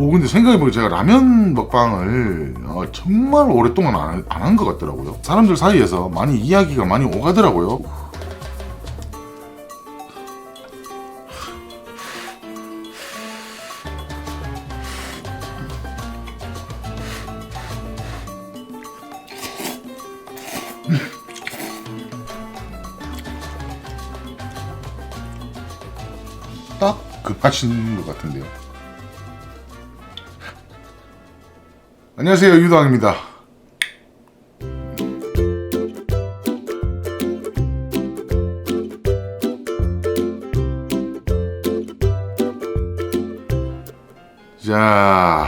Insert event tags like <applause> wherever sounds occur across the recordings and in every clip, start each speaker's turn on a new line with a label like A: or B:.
A: 오 근데 생각해보니까 제가 라면 먹방을 어, 정말 오랫동안 안 한 것 같더라고요. 사람들 사이에서 많이 이야기가 많이 오가더라고요. 딱 그 맛인 것 같은데요 안녕하세요 유도왕입니다. 자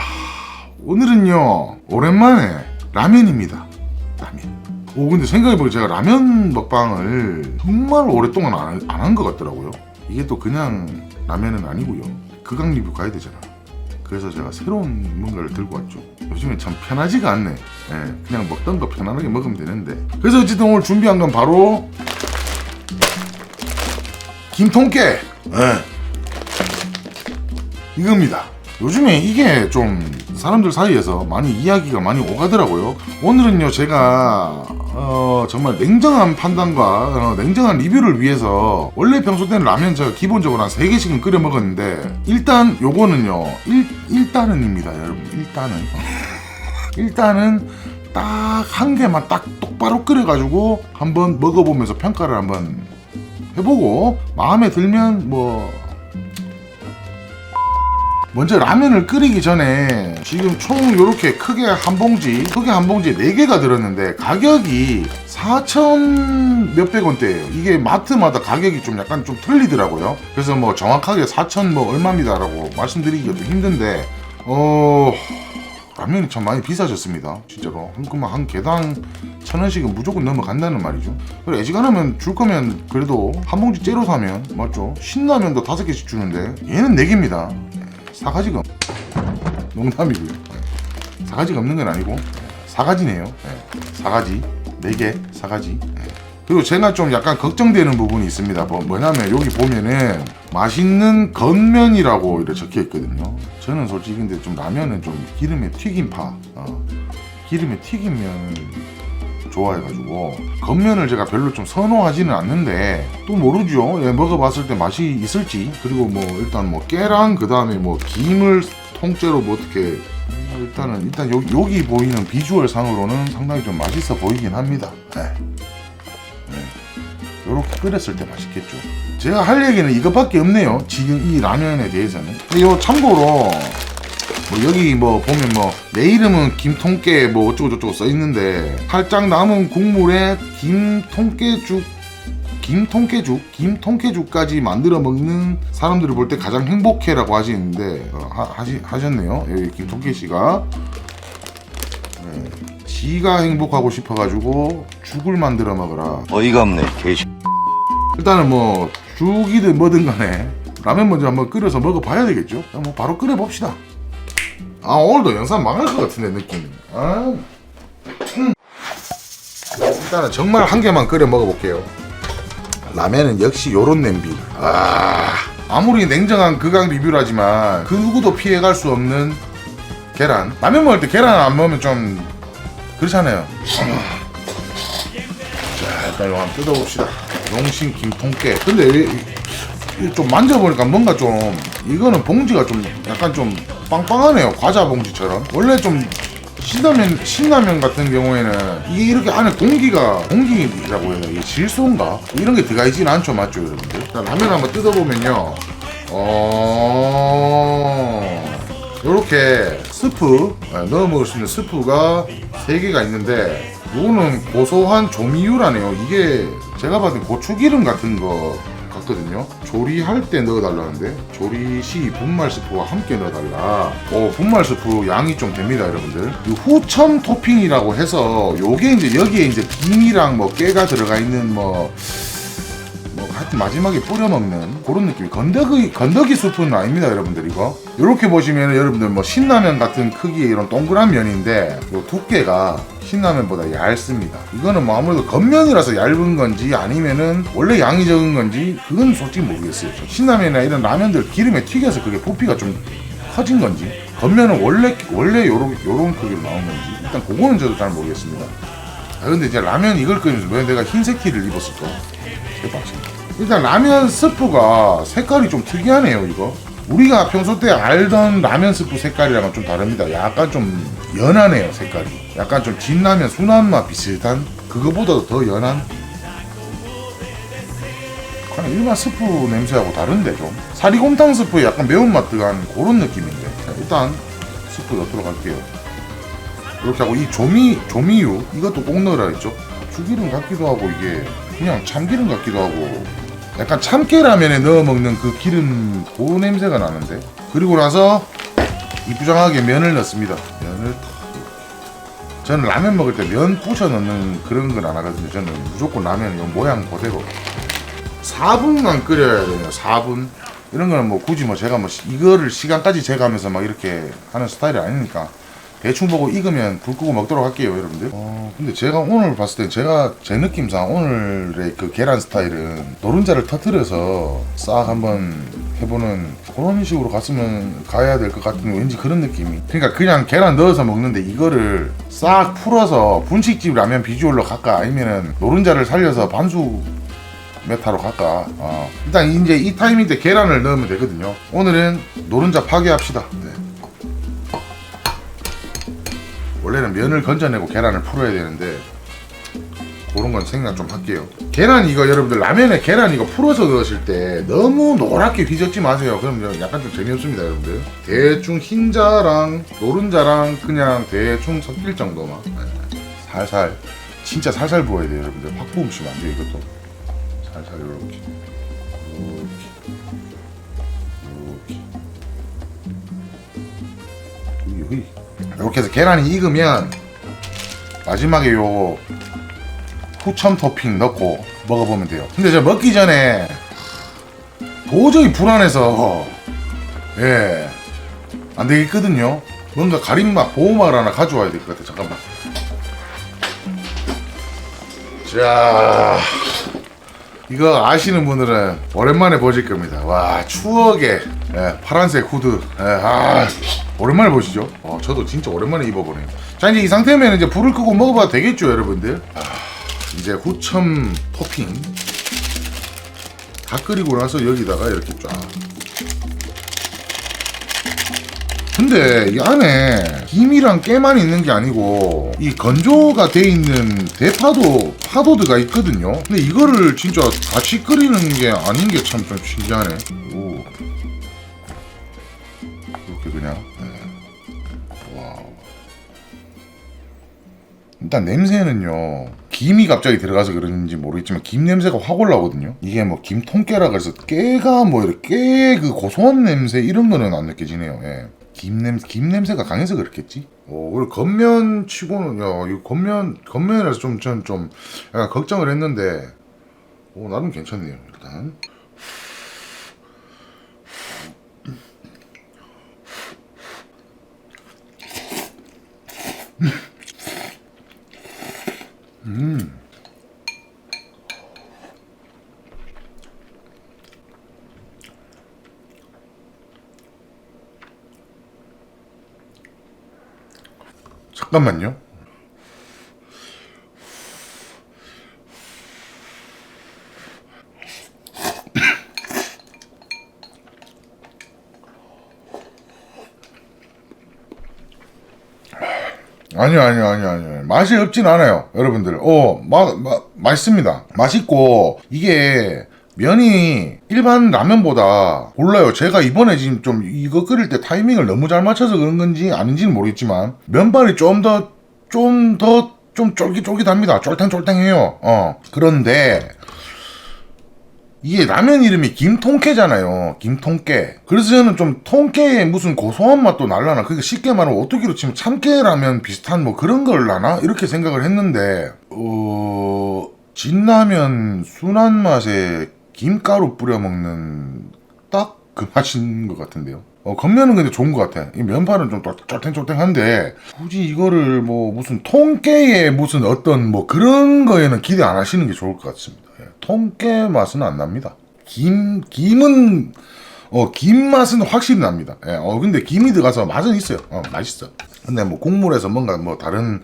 A: 오늘은요 오랜만에 라면입니다. 라면. 오 근데 생각해보니까 제가 라면 먹방을 정말 오랫동안 안 한 것 같더라고요. 이게 또 그냥 라면은 아니고요. 극강 리뷰 가야 되잖아. 그래서 제가 새로운 뭔가를 들고 왔죠. 요즘에 참 편하지가 않네. 예, 그냥 먹던 거 편안하게 먹으면 되는데. 그래서 어쨌든 오늘 준비한 건 바로 김통깨. 예. 이겁니다. 요즘에 이게 좀 사람들 사이에서 많이 이야기가 많이 오가더라고요. 오늘은요 제가 어, 정말 냉정한 판단과 어, 냉정한 리뷰를 위해서 원래 평소 때는 라면 제가 기본적으로 한 3개씩은 끓여 먹었는데 일단 요거는요 일, 일단은입니다 여러분. 일단은. 일단은 딱 한 개만 딱 똑바로 끓여가지고 한번 먹어보면서 평가를 한번 해보고 마음에 들면 뭐 먼저 라면을 끓이기 전에 지금 총 이렇게 크게 한 봉지 크게 한 봉지에 4개가 들었는데 가격이 4천 몇백 원대예요. 이게 마트마다 가격이 좀 약간 좀 틀리더라고요. 그래서 뭐 정확하게 4천 뭐 얼마입니다 라고 말씀드리기가 좀 힘든데 어... 라면이 참 많이 비싸졌습니다. 진짜로. 한 그만 한 개당 천 원씩은 무조건 넘어간다는 말이죠. 그래 애지간하면 줄 거면 그래도 한 봉지 째로 사면 맞죠? 신라면도 다섯 개씩 주는데 얘는 네 개입니다 사가지가 없- 농담이고요. 네. 사가지가 없는 건 아니고 네. 사가지네요. 네. 사가지 네개 사가지. 네. 그리고 제가 좀 약간 걱정되는 부분이 있습니다. 뭐, 뭐냐면 여기 보면은 맛있는 겉면이라고 이렇게 적혀 있거든요. 저는 솔직히 근데 좀 라면은 좀 기름에 튀긴 파, 어, 기름에 튀긴 면을 좋아해가지고 겉면을 제가 별로 좀 선호하지는 않는데 또 모르죠. 예, 먹어봤을 때 맛이 있을지 그리고 뭐 일단 뭐 깨랑 그 다음에 뭐 김을 통째로 뭐 어떻게 일단은 일단 요, 여기 보이는 비주얼 상으로는 상당히 좀 맛있어 보이긴 합니다. 네. 네. 요렇게 끓였을 때 맛있겠죠. 제가 할 얘기는 이것밖에 없네요. 지금 이 라면에 대해서는. 근데 요 참고로 뭐 여기 뭐 보면 뭐 내 이름은 김통깨 뭐 어쩌고 저쩌고 써 있는데 살짝 남은 국물에 김통깨죽 김통깨죽 김통깨죽까지 만들어 먹는 사람들을 볼 때 가장 행복해라고 하시는데 어, 하, 하시, 하셨네요. 여기 김통깨 씨가. 네, 지가 행복하고 싶어가지고 죽을 만들어 먹어라.
B: 어이가 없네 개시
A: 일단은 뭐 죽이든 뭐든 간에 라면 먼저 한번 끓여서 먹어봐야 되겠죠? 뭐 바로 끓여 봅시다 아 오늘도 영상 망할 것 같은데 느낌 아. 음. 일단은 정말 한 개만 끓여 먹어볼게요. 라면은 역시 요런 냄비. 아. 아무리 냉정한 극강 리뷰라지만 그 누구도 피해갈 수 없는 계란. 라면 먹을 때 계란 안 먹으면 좀 그렇잖아요. 자 일단 이거 한번 뜯어봅시다. 용신 김통깨. 근데 이- 이- 좀 만져보니까 뭔가 좀 이거는 봉지가 좀 약간 좀 빵빵하네요. 과자 봉지처럼. 원래 좀 신라면 신라면 같은 경우에는 이게 이렇게 안에 공기가 공기라고 해야 되나? 이게 질소인가? 이런 게 들어가 있지는 않죠 맞죠 여러분들? 자, 라면 한번 뜯어보면요. 어 요렇게 스프 네, 넣어 먹을 수 있는 스프가 3개가 있는데 요거는 고소한 조미유라네요. 이게 제가 봤을 때 고추기름 같은 거 같거든요. 조리할 때 넣어달라는데 조리 시 분말 스프와 함께 넣어달라. 오 분말 스프 양이 좀 됩니다 여러분들. 이 후첨 토핑이라고 해서 요게 이제 여기에 이제 김이랑 뭐 깨가 들어가 있는 뭐 뭐 하여튼 마지막에 뿌려 먹는 그런 느낌. 건더기 건더기 수프는 아닙니다, 여러분들 이거. 이렇게 보시면 여러분들 뭐 신라면 같은 크기의 이런 동그란 면인데 요 두께가 신라면보다 얇습니다. 이거는 뭐 아무래도 겉면이라서 얇은 건지 아니면은 원래 양이 적은 건지 그건 솔직히 모르겠어요. 신라면이나 이런 라면들 기름에 튀겨서 그게 부피가 좀 커진 건지 겉면은 원래 원래 요런 요런 크기로 나온 건지 일단 그거는 저도 잘 모르겠습니다. 아 근데 이제 라면 이걸 끓이면서 왜 내가 흰색 티를 입었을까? 대박이다. 일단 라면 스프가 색깔이 좀 특이하네요 이거. 우리가 평소 때 알던 라면 스프 색깔이랑은 좀 다릅니다. 약간 좀 연하네요 색깔이. 약간 좀 진라면 순한 맛 비슷한? 그거보다도 더 연한? 그냥 일반 스프 냄새하고 다른데 좀. 사리곰탕 스프에 약간 매운맛 들어간 그런 느낌인데. 자, 일단 스프 넣도록 할게요. 이렇게 하고 이 조미 조미유 이것도 꼭 넣으라 했죠? 고추기름 같기도 하고 이게 그냥 참기름 같기도 하고 약간 참깨라면에 넣어 먹는 그 기름 그 냄새가 나는데? 그리고 나서 이부장하게 면을 넣습니다. 면을 탁. 저는 라면 먹을 때 면 부셔 넣는 그런 건 안 하거든요. 저는 무조건 라면 이 모양 그대로 4분만 끓여야 돼요. 4분. 이런 거는 뭐 굳이 뭐 제가 뭐 시- 이거를 시간까지 재가면서 막 이렇게 하는 스타일이 아니니까 대충 보고 익으면 불 끄고 먹도록 할게요, 여러분들. 어, 근데 제가 오늘 봤을 때 제가 제 느낌상 오늘의 그 계란 스타일은 노른자를 터트려서 싹 한번 해보는 그런 식으로 갔으면 가야 될 것 같은 왠지 그런 느낌이. 그러니까 그냥 계란 넣어서 먹는데 이거를 싹 풀어서 분식집 라면 비주얼로 갈까 아니면은 노른자를 살려서 반숙 메타로 갈까? 어. 일단 이제 이 타이밍 때 계란을 넣으면 되거든요. 오늘은 노른자 파괴합시다. 네. 원래는 면을 건져내고 계란을 풀어야 되는데 그런 건 생각 좀 할게요. 계란 이거 여러분들 라면에 계란 이거 풀어서 넣으실 때 너무 노랗게 휘젓지 마세요. 그럼 약간 좀 재미없습니다, 여러분들. 대충 흰자랑 노른자랑 그냥 대충 섞일 정도만 네. 살살 진짜 살살 부어야 돼요, 여러분들. 확 부으시면 안 돼요, 이것도. 살살 이렇게 이렇게 해서 계란이 익으면 마지막에 요 후첨 토핑 넣고 먹어보면 돼요. 근데 저 먹기 전에 도저히 불안해서 예 안 되겠거든요. 뭔가 가림막 보호막을 하나 가져와야 될 것 같아 잠깐만. 자 이거 아시는 분들은 오랜만에 보실 겁니다. 와 추억의 예, 파란색 후드. 예, 아 오랜만에 보시죠. 어, 저도 진짜 오랜만에 입어보네요. 자 이제 이 상태면 이제 불을 끄고 먹어봐도 되겠죠, 여러분들. 아, 이제 후첨 토핑 다 끓이고 나서 여기다가 이렇게 쫙. 근데 이 안에 김이랑 깨만 있는 게 아니고 이 건조가 돼 있는 대파도 파도드가 있거든요. 근데 이거를 진짜 같이 끓이는 게 아닌 게 참 좀 신기하네. 오. 이렇게 그냥. 네. 일단 냄새는요. 김이 갑자기 들어가서 그런지 모르겠지만 김 냄새가 확 올라오거든요. 이게 뭐 김 통깨라 그래서 깨가 뭐 이렇게 깨그 고소한 냄새 이런 거는 안 느껴지네요. 예. 김 냄새 김 냄새가 강해서 그렇겠지. 어, 그리고 겉면 치고는 야, 이 겉면 겉면이라서 좀전좀 걱정을 했는데 오 나름 괜찮네요. 일단. 잠깐만요. 아니요, 아니요, 아니요, 아니요. 맛이 없진 않아요, 여러분들. 어, 마, 마, 맛있습니다. 맛있고, 이게, 면이 일반 라면보다 몰라요. 제가 이번에 지금 좀 이거 끓일 때 타이밍을 너무 잘 맞춰서 그런 건지 아닌지는 모르겠지만, 면발이 좀 더, 좀 더, 좀 쫄깃쫄깃합니다. 쫄탱쫄탱해요. 어. 그런데, 이게 라면 이름이 김통깨잖아요. 김통깨. 그래서 저는 좀 통깨에 무슨 고소한 맛도 날라나. 그게 쉽게 말하면 어떻게로 치면 참깨라면 비슷한 뭐 그런 걸 나나? 이렇게 생각을 했는데, 어, 진라면 순한 맛에 김가루 뿌려 먹는 딱 그 맛인 것 같은데요. 어, 겉면은 근데 좋은 것 같아. 이 면발은 좀 쫄- 쫄탱쫄탱한데, 굳이 이거를 뭐 무슨 통깨의 무슨 어떤 뭐 그런 거에는 기대 안 하시는 게 좋을 것 같습니다. 예, 통깨 맛은 안 납니다. 김, 김은 어, 김 맛은 확실히 납니다. 예, 어, 근데 김이 들어가서 맛은 있어요. 어, 맛있어. 근데 뭐 국물에서 뭔가 뭐 다른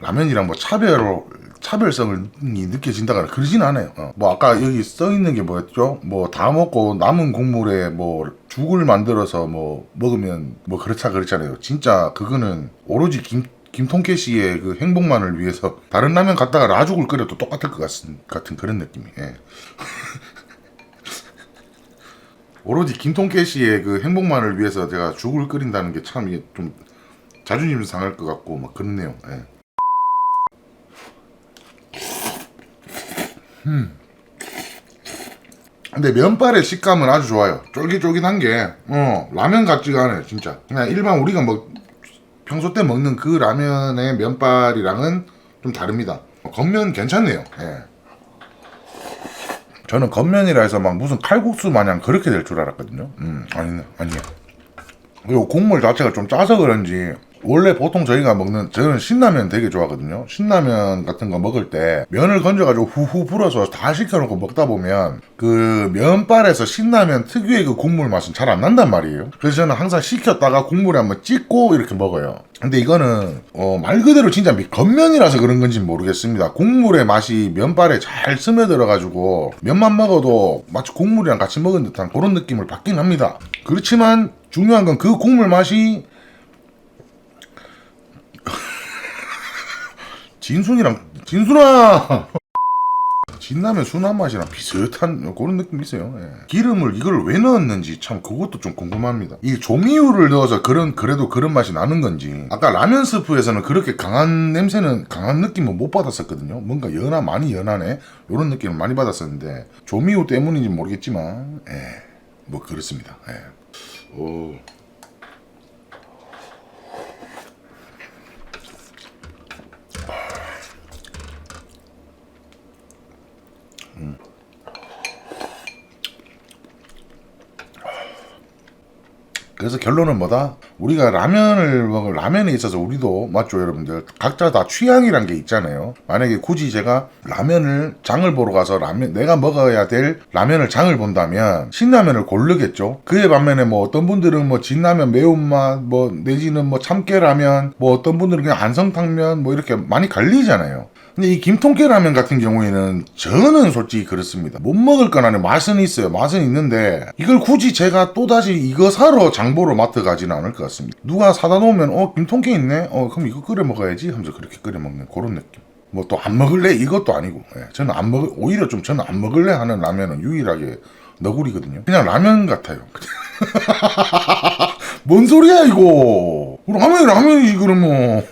A: 라면이랑 뭐 차별, 차별성이 느껴진다거나 그러진 않아요. 어, 뭐 아까 여기 써 있는 게 뭐였죠? 뭐 다 먹고 남은 국물에 뭐 죽을 만들어서 뭐 먹으면 뭐 그렇자 그렇잖아요. 진짜 그거는 오로지 김, 김통캐 씨의 그 행복만을 위해서 다른 라면 갖다가 라죽을 끓여도 똑같을 것 같은, 같은 그런 느낌이. 예. <laughs> 오로지 김통캐 씨의 그 행복만을 위해서 제가 죽을 끓인다는 게 참 이게 좀 자존심 상할 것 같고 막 그렇네요. 예. 음. 근데 면발의 식감은 아주 좋아요. 쫄깃쫄깃한 게, 어, 라면 같지가 않아요, 진짜. 그냥 일반 우리가 뭐, 평소 때 먹는 그 라면의 면발이랑은 좀 다릅니다. 겉면 괜찮네요. 예. 저는 겉면이라 해서 막 무슨 칼국수 마냥 그렇게 될 줄 알았거든요. 음, 아니네, 아니에요. 그리고 국물 자체가 좀 짜서 그런지 원래 보통 저희가 먹는 저는 신라면 되게 좋아하거든요. 신라면 같은 거 먹을 때 면을 건져가지고 후후 불어서 다 식혀놓고 먹다 보면 그 면발에서 신라면 특유의 그 국물 맛은 잘 안 난단 말이에요. 그래서 저는 항상 식혔다가 국물에 한번 찍고 이렇게 먹어요. 근데 이거는 어, 말 그대로 진짜 미- 겉면이라서 그런 건지 모르겠습니다. 국물의 맛이 면발에 잘 스며들어가지고 면만 먹어도 마치 국물이랑 같이 먹은 듯한 그런 느낌을 받긴 합니다. 그렇지만 중요한 건 그 국물 맛이 진순이랑 진순아 <laughs> 진라면 순한 맛이랑 비슷한 그런 느낌이 있어요. 예. 기름을 이걸 왜 넣었는지 참 그것도 좀 궁금합니다. 이 조미유를 넣어서 그런 그래도 그런 맛이 나는 건지 아까 라면 스프에서는 그렇게 강한 냄새는 강한 느낌은 못 받았었거든요. 뭔가 연하 많이 연하네 이런 느낌을 많이 받았었는데 조미유 때문인지 모르겠지만 예, 뭐 그렇습니다. 예. 오. 그래서 결론은 뭐다? 우리가 라면을 먹을 라면에 있어서 우리도 맞죠 여러분들? 각자 다 취향이란 게 있잖아요. 만약에 굳이 제가 라면을 장을 보러 가서 라면 내가 먹어야 될 라면을 장을 본다면 신라면을 고르겠죠? 그에 반면에 뭐 어떤 분들은 뭐 진라면 매운맛 뭐 내지는 뭐 참깨라면 뭐 어떤 분들은 그냥 안성탕면 뭐 이렇게 많이 갈리잖아요 근데 이 김통깨 라면 같은 경우에는 저는 솔직히 그렇습니다. 못 먹을 건 아니에요. 맛은 있어요. 맛은 있는데 이걸 굳이 제가 또다시 이거 사러 장보러 마트 가지는 않을 것 같습니다. 누가 사다 놓으면 어 김통깨 있네? 어 그럼 이거 끓여 먹어야지 하면서 그렇게 끓여 먹는 그런 느낌. 뭐 또 안 먹을래 이것도 아니고 예, 저는 안 먹을 오히려 좀 저는 안 먹을래 하는 라면은 유일하게 너구리거든요. 그냥 라면 같아요. <laughs> 뭔 소리야 이거? 라면이 라면이지 그러면.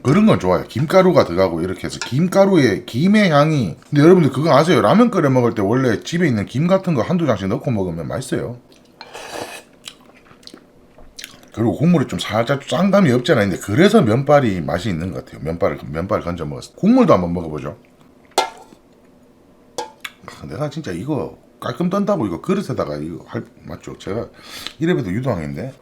A: 음, 그런 건 좋아요. 김가루가 들어가고 이렇게 해서 김가루의 김의 향이. 근데 여러분들 그거 아세요? 라면 끓여 먹을 때 원래 집에 있는 김 같은 거 한두 장씩 넣고 먹으면 맛있어요. 그리고 국물이 좀 살짝 짠 감이 없잖아요. 근데 그래서 면발이 맛이 있는 것 같아요. 면발을 면발 건져 먹었을 때. 국물도 한번 먹어보죠. 아, 내가 진짜 이거 깔끔 떤다고 이거 그릇에다가 이거 할 맞죠? 제가 이래봬도 유도왕인데.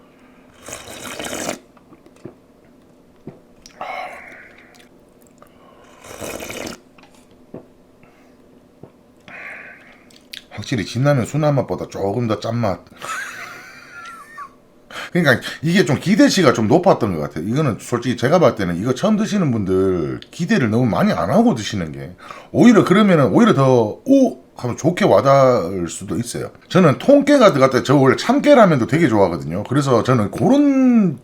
A: 확실히 진라면 순한 맛보다 조금 더 짠맛. <laughs> 그러니까 이게 좀 기대치가 좀 높았던 것 같아요. 이거는 솔직히 제가 봤을 때는 이거 처음 드시는 분들 기대를 너무 많이 안 하고 드시는 게 오히려 그러면은 오히려 더 오! 하면 좋게 와닿을 수도 있어요. 저는 통깨가 들어갔다 저 원래 참깨라면도 되게 좋아하거든요. 그래서 저는 그런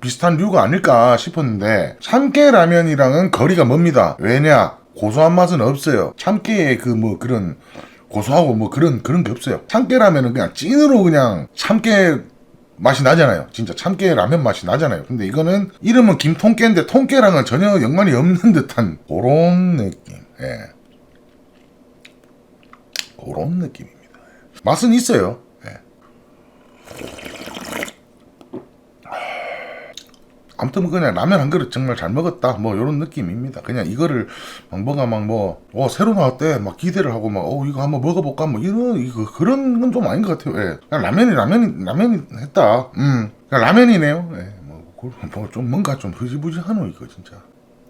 A: 비슷한 류가 아닐까 싶었는데 참깨 라면이랑은 거리가 멉니다. 왜냐? 고소한 맛은 없어요. 참깨의 그 뭐 그런 고소하고 뭐 그런 그런 게 없어요. 참깨 라면은 그냥 찐으로 그냥 참깨 맛이 나잖아요. 진짜 참깨 라면 맛이 나잖아요. 근데 이거는 이름은 김통깨인데 통깨랑은 전혀 연관이 없는 듯한 그런 느낌. 예. 그런 느낌입니다. 맛은 있어요. 예. 아무튼 뭐 그냥 라면 한 그릇 정말 잘 먹었다. 뭐 이런 느낌입니다. 그냥 이거를 막 뭐가 막뭐어 새로 나왔대. 막 기대를 하고 막어 이거 한번 먹어볼까? 뭐 이런 이거 그런 건 좀 아닌 것 같아요. 예. 그냥 라면이 라면이 라면이 했다. 음. 그냥 라면이네요. 예 뭐 좀 뭔가 좀 흐지부지하노 이거 진짜.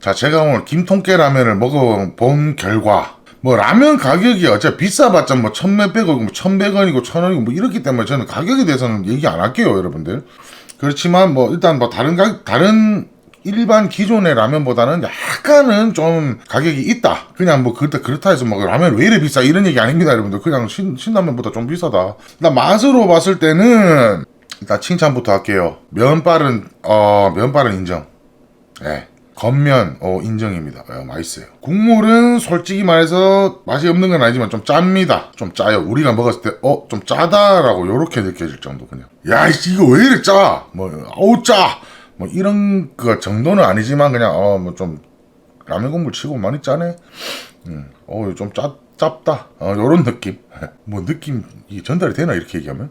A: 자 제가 오늘 김통깨 라면을 먹어본 결과. 뭐 라면 가격이 어차피 비싸봤자 뭐 천몇백원, 뭐 천백 원이고 천 원이고 뭐 이렇기 때문에 저는 가격에 대해서는 얘기 안 할게요, 여러분들. 그렇지만 뭐 일단 뭐 다른 가 다른 일반 기존의 라면보다는 약간은 좀 가격이 있다. 그냥 뭐 그때 그렇다 해서 뭐 라면 왜 이래 비싸 이런 얘기 아닙니다, 여러분들. 그냥 신, 신라면보다 좀 비싸다. 일단 맛으로 봤을 때는 일단 칭찬부터 할게요. 면발은 어 면발은 인정. 예. 겉면 어 인정입니다. 어, 맛있어요. 국물은 솔직히 말해서 맛이 없는 건 아니지만 좀 짭니다. 좀 짜요. 우리가 먹었을 때 어 좀 짜다라고 요렇게 느껴질 정도 그냥. 야 이거 왜 이래 짜? 뭐 어우 짜. 뭐 이런 거 정도는 아니지만 그냥 어 뭐 좀 라면 국물 치고 많이 짜네. 음. 어좀 짭 짭다. 어 요런 느낌. <laughs> 뭐 느낌 이 전달이 되나 이렇게 얘기하면?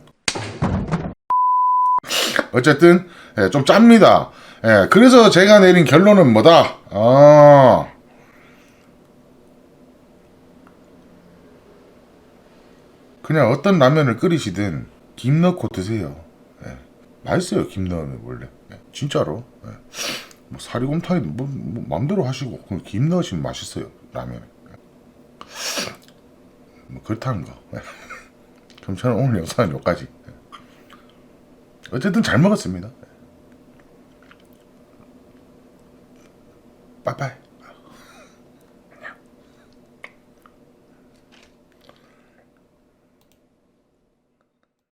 A: 어쨌든 예, 좀 짭니다. 예, 그래서 제가 내린 결론은 뭐다? 아, 그냥 어떤 라면을 끓이시든 김 넣고 드세요. 예, 맛있어요 김 넣으면 원래 예, 진짜로. 예. 뭐 사리곰탕이 뭐, 뭐 마음대로 하시고 김 넣으시면 맛있어요 라면에. 예. 뭐 그렇다는 거. 예. 그럼 저는 오늘 영상은 여기까지. 예. 어쨌든 잘 먹었습니다. 빠이빠이.